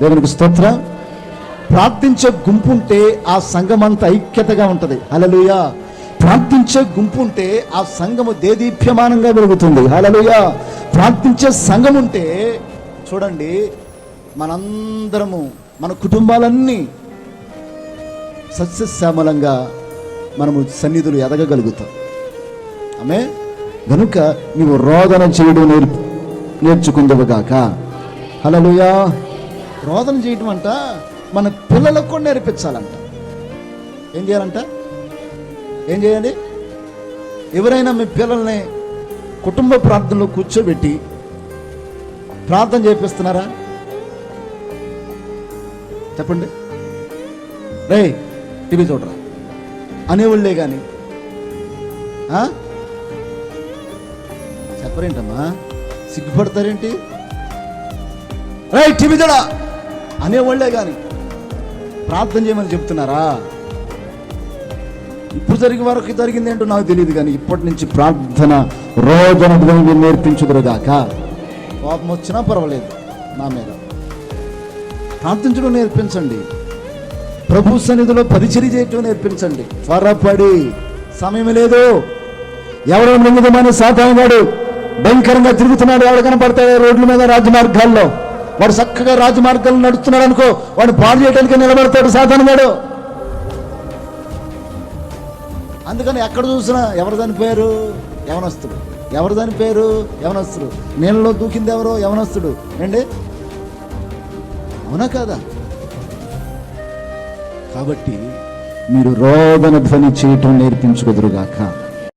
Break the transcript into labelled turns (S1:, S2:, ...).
S1: దేవునికి స్తోత్ర. ప్రార్థించే గుంపు ఉంటే ఆ సంఘం అంతా ఐక్యతగా ఉంటుంది. హలలుయ ప్రార్థించే గుంపు ఉంటే ఆ సంఘము దేదీప్యమానంగా పెరుగుతుంది హలలుయ ప్రార్థించే సంఘం ఉంటే చూడండి మనందరము మన కుటుంబాలన్నీ సస్యశ్యామలంగా మనము సన్నిధులు ఎదగగలుగుతాం. ఆమె గనుక నీవు రోదన చేయడం నేర్పు నేర్చుకుందవుగాక హలలుయా రోదన చేయటం అంట మన పిల్లలకు కూడా నేర్పించాలంట. ఏం చేయాలంట? ఏం చేయాలి? ఎవరైనా మీ పిల్లల్ని కుటుంబ ప్రార్థనలో కూర్చోబెట్టి ప్రార్థన చేపిస్తున్నారా? చెప్పండి. రే టీవీ చూడరా? అనేవాళ్ళే కానీ చెప్పరేంటమ్మా? సిగ్గుపడతారేంటి? రే టీవీ చూడా అనేవాళ్ళే కానీ ప్రార్థన చేయమని చెప్తున్నారా? ఇప్పుడు జరిగిన వరకు జరిగింది ఏంటో నాకు తెలియదు కానీ ఇప్పటి నుంచి ప్రార్థన రోజున ధ్వని నేర్పించుదురుగాక. కోపం వచ్చినా పర్వాలేదు నా మీద. ప్రార్థించడం నేర్పించండి. ప్రభు సన్నిధిలో పరిచర్య చేయటం నేర్పించండి. త్వరపడి. సమయం లేదు. ఎవరో మింగుదమని సాతానుగాడు భయంకరంగా తిరుగుతున్నాడు. ఎవడు కనపడతాడు రోడ్ల మీద రాజమార్గాల్లో. వాడు చక్కగా రాజమార్గాల్లో నడుస్తున్నాడు అనుకో వాడు పాడు చేయడానికి నిలబడతాడు సాతానుగాడు అందుకని ఎక్కడ చూసినా ఎవరు చనిపోయారు యవనస్తుడు. ఎవరు చనిపోయారు యవనస్తుడు. నీళ్ళలో దూకింది ఎవరో? యవనస్తుడు. ఏంటి? అవునా కాదా? కాబట్టి మీరు రోదన ధ్వని చేయటం నేర్పించుకుదురుగాక.